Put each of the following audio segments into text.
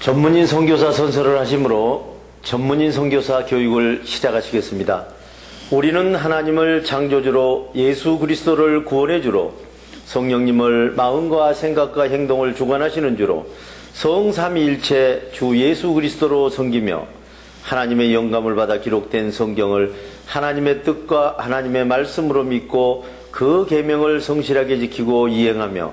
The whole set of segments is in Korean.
전문인 선교사 선서를 하심으로 전문인 선교사 교육을 시작하시겠습니다. 우리는 하나님을 창조주로 예수 그리스도를 구원해 주로 성령님을 마음과 생각과 행동을 주관하시는 주로 성삼위일체 주 예수 그리스도로 섬기며 하나님의 영감을 받아 기록된 성경을 하나님의 뜻과 하나님의 말씀으로 믿고 그 계명을 성실하게 지키고 이행하며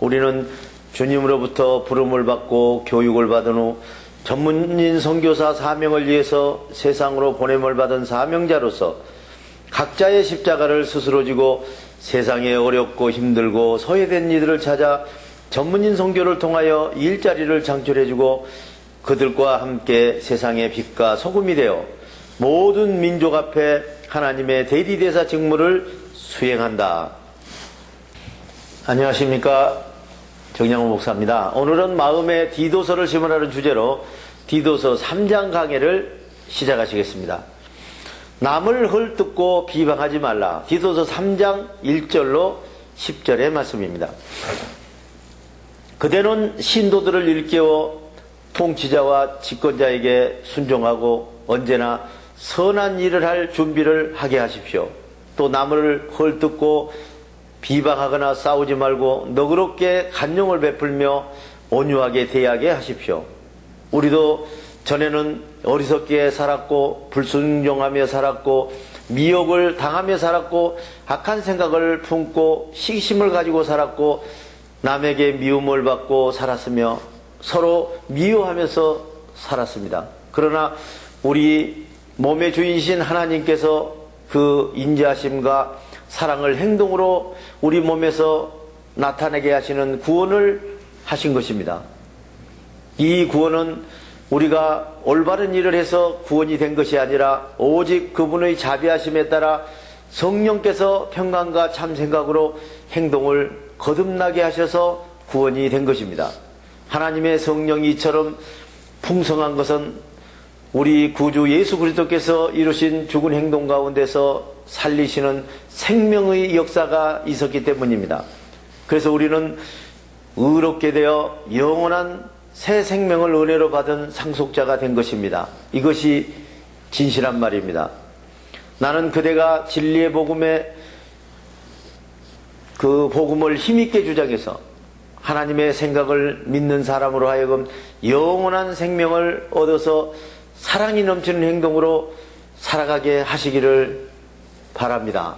우리는 주님으로부터 부름을 받고 교육을 받은 후 전문인 선교사 사명을 위해서 세상으로 보냄을 받은 사명자로서 각자의 십자가를 스스로 지고 세상에 어렵고 힘들고 소외된 이들을 찾아 전문인 선교를 통하여 일자리를 창출해주고 그들과 함께 세상의 빛과 소금이 되어 모든 민족 앞에 하나님의 대리대사 직무를 수행한다. 안녕하십니까. 정양호 목사입니다. 오늘은 마음의 디도서를 심으라는 주제로 디도서 3장 강해를 시작하시겠습니다. 남을 헐뜯고 비방하지 말라. 디도서 3장 1절로 10절의 말씀입니다. 그대는 신도들을 일깨워 통치자와 집권자에게 순종하고 언제나 선한 일을 할 준비를 하게 하십시오. 또 남을 헐뜯고 비방하거나 싸우지 말고 너그럽게 간용을 베풀며 온유하게 대하게 하십시오. 우리도 전에는 어리석게 살았고 불순종하며 살았고 미혹을 당하며 살았고 악한 생각을 품고 시기심을 가지고 살았고 남에게 미움을 받고 살았으며 서로 미워하면서 살았습니다. 그러나 우리 몸의 주인이신 하나님께서 그 인자심과 사랑을 행동으로 우리 몸에서 나타내게 하시는 구원을 하신 것입니다. 이 구원은 우리가 올바른 일을 해서 구원이 된 것이 아니라 오직 그분의 자비하심에 따라 성령께서 평강과 참 생각으로 행동을 거듭나게 하셔서 구원이 된 것입니다. 하나님의 성령이 이처럼 풍성한 것은 우리 구주 예수 그리스도께서 이루신 죽은 행동 가운데서 살리시는 생명의 역사가 있었기 때문입니다. 그래서 우리는 의롭게 되어 영원한 새 생명을 은혜로 받은 상속자가 된 것입니다. 이것이 진실한 말입니다. 나는 그대가 진리의 복음에 그 복음을 힘있게 주장해서 하나님의 생각을 믿는 사람으로 하여금 영원한 생명을 얻어서 사랑이 넘치는 행동으로 살아가게 하시기를 바랍니다.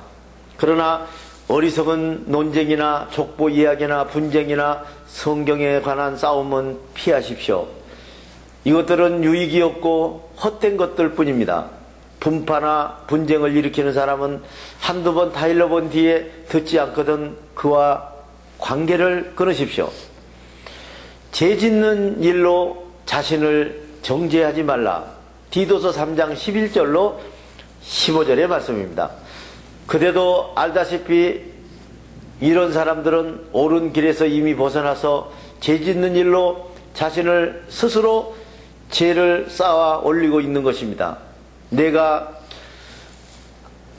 그러나 어리석은 논쟁이나 족보 이야기나 분쟁이나 성경에 관한 싸움은 피하십시오. 이것들은 유익이 없고 헛된 것들 뿐입니다. 분파나 분쟁을 일으키는 사람은 한두 번 다일러 본 뒤에 듣지 않거든 그와 관계를 끊으십시오. 죄 짓는 일로 자신을 정죄하지 말라. 디도서 3장 11절로 15절의 말씀입니다. 그대도 알다시피 이런 사람들은 옳은 길에서 이미 벗어나서 죄 짓는 일로 자신을 스스로 죄를 쌓아 올리고 있는 것입니다. 내가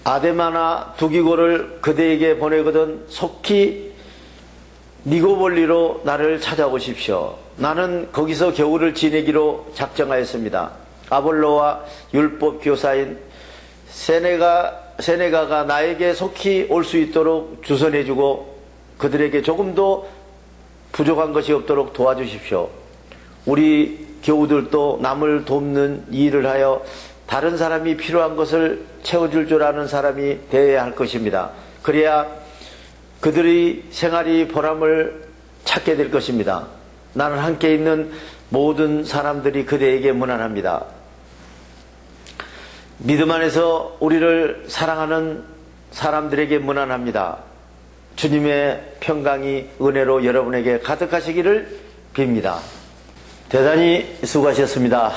아데마나 두기고를 그대에게 보내거든 속히 니고볼리로 나를 찾아오십시오. 나는 거기서 겨울을 지내기로 작정하였습니다. 아볼로와 율법 교사인 세네가 세네가가 나에게 속히 올 수 있도록 주선해주고 그들에게 조금도 부족한 것이 없도록 도와주십시오. 우리 교우들도 남을 돕는 일을 하여 다른 사람이 필요한 것을 채워줄 줄 아는 사람이 되어야 할 것입니다. 그래야 그들의 생활이 보람을 찾게 될 것입니다. 나는 함께 있는 모든 사람들이 그대에게 무난합니다. 믿음 안에서 우리를 사랑하는 사람들에게 무난합니다. 주님의 평강이 은혜로 여러분에게 가득하시기를 빕니다. 대단히 수고하셨습니다.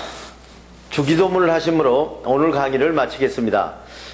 주기도문을 하심으로 오늘 강의를 마치겠습니다.